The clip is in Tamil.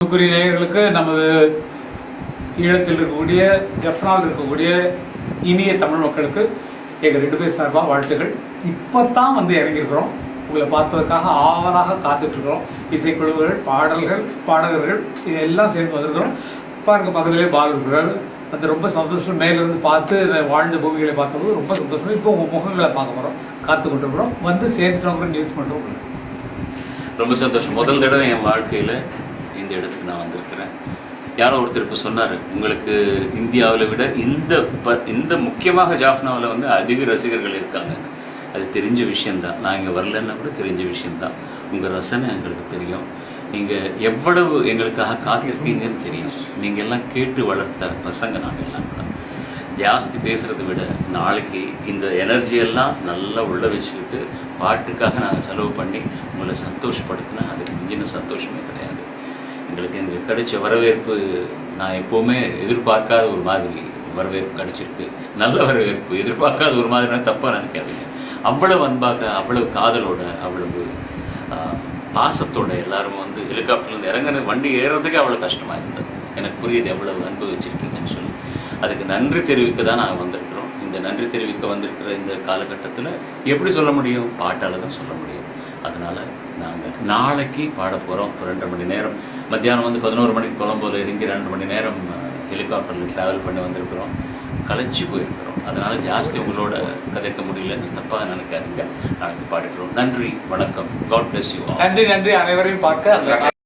அன்புக்குரிய நேயர்களுக்கு நமது ஈழத்தில் இருக்கக்கூடிய ஜப்னால் இருக்கக்கூடிய இனிய தமிழ் மக்களுக்கு எங்கள் ரெண்டு பேர் சார்பாக வாழ்த்துக்கள். இப்போ தான் வந்து இறங்கியிருக்கிறோம். உங்களை பார்ப்பதற்காக ஆவலாக காத்துட்ருக்கிறோம். இசைக்குழுவுகள் பாடல்கள் பாடகர்கள் இது எல்லாம் சேர்ந்து வந்திருக்கிறோம். பாருங்க பக்கத்துலேயே பால் இருக்கிறார். அந்த ரொம்ப சந்தோஷம் மேலிருந்து பார்த்து வாழ்ந்த பூமிகளை பார்த்தபோது ரொம்ப சந்தோஷம். இப்போ உங்கள் முகங்களை பார்க்க போகிறோம் காத்து கொண்டிருக்கிறோம். வந்து சேர்ந்துட்டோங்கிற நியூஸ் பண்ணுறோம் ரொம்ப சந்தோஷம். முதல் தடவை என் வாழ்க்கையில் இந்த இடத்துக்கு நான் வந்திருக்கிறேன். யாரோ ஒருத்தர் இப்போ சொன்னார் உங்களுக்கு இந்தியாவில் விட இந்த ப இந்த முக்கியமாக ஜாஃப்னாவில் வந்து அதிக ரசிகர்கள் இருக்காங்க. அது தெரிஞ்ச விஷயந்தான் நான் இங்கே வரலன்னா கூட தெரிஞ்ச விஷயந்தான் உங்கள் ரசனை எங்களுக்கு தெரியும். நீங்கள் எவ்வளவு எங்களுக்காக காத்திருக்கீங்கன்னு தெரியும். நீங்கள் எல்லாம் கேட்டு வளர்த்த பசங்க நாங்கள் எல்லாம் கூட. ஜாஸ்தி பேசுகிறத விட நாளைக்கு இந்த எனர்ஜி எல்லாம் நல்லா உள்ள வச்சுக்கிட்டு பாட்டுக்காக நாங்கள் செலவு பண்ணி உங்களை சந்தோஷப்படுத்தினா அதுக்கு மிஞ்சின சந்தோஷமே கிடையாது. எங்களுக்கு எனக்கு கிடைச்ச வரவேற்பு நான் எப்போவுமே எதிர்பார்க்காத ஒரு மாதிரி வரவேற்பு கிடைச்சிருக்கு. நல்ல வரவேற்பு. எதிர்பார்க்காத ஒரு மாதிரினா தப்பாக நினைக்காதீங்க. அவ்வளவு அன்பாக அவ்வளவு காதலோட அவ்வளவு பாசத்தோட எல்லாரும் வந்து ஹெலிகாப்டர்லேருந்து இறங்கின வண்டி ஏறுறதுக்கே அவ்வளோ கஷ்டமாக இருந்தது. எனக்கு புரியுது எவ்வளவு அன்பு வச்சுருக்கீங்கன்னு சொல்லி. அதுக்கு நன்றி தெரிவிக்க தான் நாங்கள் வந்திருக்கிறோம். இந்த நன்றி தெரிவிக்க வந்திருக்கிற இந்த காலகட்டத்தில் எப்படி சொல்ல முடியும்? பாட்டால் தான் சொல்ல முடியும். அதனால் நாங்கள் நாளைக்கு பாட போகிறோம் ஒரு ரெண்டு மணி நேரம். மத்தியானம் வந்து பதினோரு மணிக்கு கொலம்போல இறங்கி ரெண்டு மணி நேரம் ஹெலிகாப்டரில் ட்ராவல் பண்ணி வந்திருக்கிறோம். களைச்சி போயிருக்கிறோம். அதனால் ஜாஸ்தி உங்களோட கதைக்க முடியலன்னு தப்பாக நினைக்காதீங்க. நாளைக்கு பாடிக்கிறோம் நன்றி. வணக்கம். காட் பிளஸ் யூ நன்றி நன்றி. அனைவரையும் பார்க்க